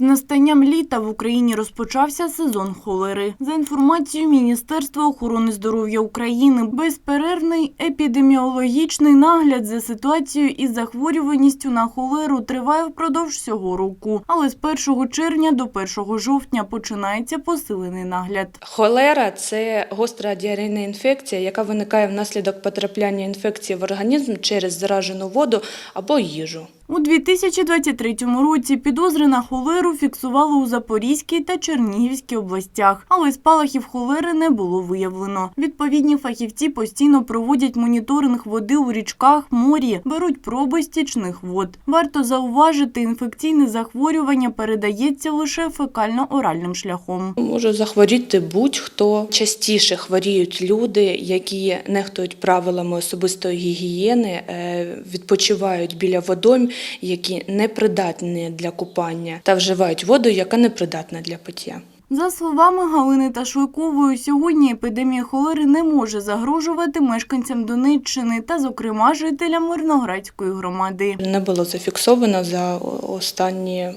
З настанням літа в Україні розпочався сезон холери. За інформацією Міністерства охорони здоров'я України, безперервний епідеміологічний нагляд за ситуацією із захворюваністю на холеру триває впродовж всього року. Але з 1 червня до 1 жовтня починається посилений нагляд. Холера це гостра діарейна інфекція, яка виникає внаслідок потрапляння інфекції в організм через заражену воду або їжу. У 2023 році підозри на холеру фіксували у Запорізькій та Чернігівській областях, але спалахів холери не було виявлено. Відповідні фахівці постійно проводять моніторинг води у річках, морі, беруть проби стічних вод. Варто зауважити, інфекційне захворювання передається лише фекально-оральним шляхом. Може захворіти будь-хто. Частіше хворіють люди, які нехтують правилами особистої гігієни, е, відпочивають біля водойм, які непридатні для купання, та вживають воду, яка непридатна для пиття. За словами Галини Ташликової, сьогодні епідемія холери не може загрожувати мешканцям Донеччини та, зокрема, жителям Мирноградської громади. Не було зафіксовано за останні,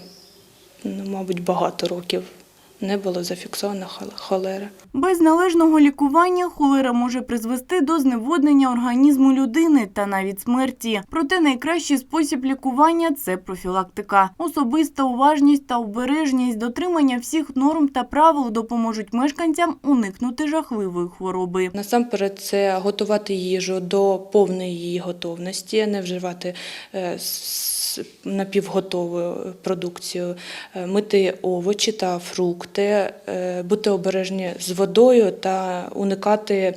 ну, мабуть, багато років. Не було зафіксовано хол- холера. Без належного лікування холера може призвести до зневоднення організму людини та навіть смерті. Проте найкращий спосіб лікування це профілактика. Особиста уважність та обережність, дотримання всіх норм та правил допоможуть мешканцям уникнути жахливої хвороби. Насамперед, це готувати їжу до повної її готовності, не вживати е, напівготову продукцію, е, мити овочі та фрукти, е, бути обережні з водою та уникати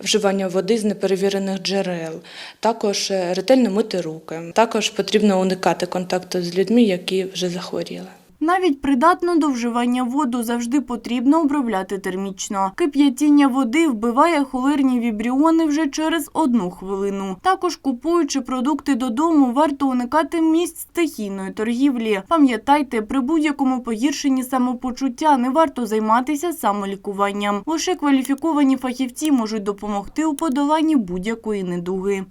вживання води з неперевірених джерел. Також е, ретельно мити руки. Також потрібно уникати контакту з людьми, які вже захворіли. Навіть придатну до вживання воду завжди потрібно обробляти термічно. Кип'ятіння води вбиває холерні вібріони вже через одну хвилину. Також купуючи продукти додому, варто уникати місць стихійної торгівлі. Пам'ятайте, при будь-якому погіршенні самопочуття не варто займатися самолікуванням. Лише кваліфіковані фахівці можуть допомогти у подоланні будь-якої недуги.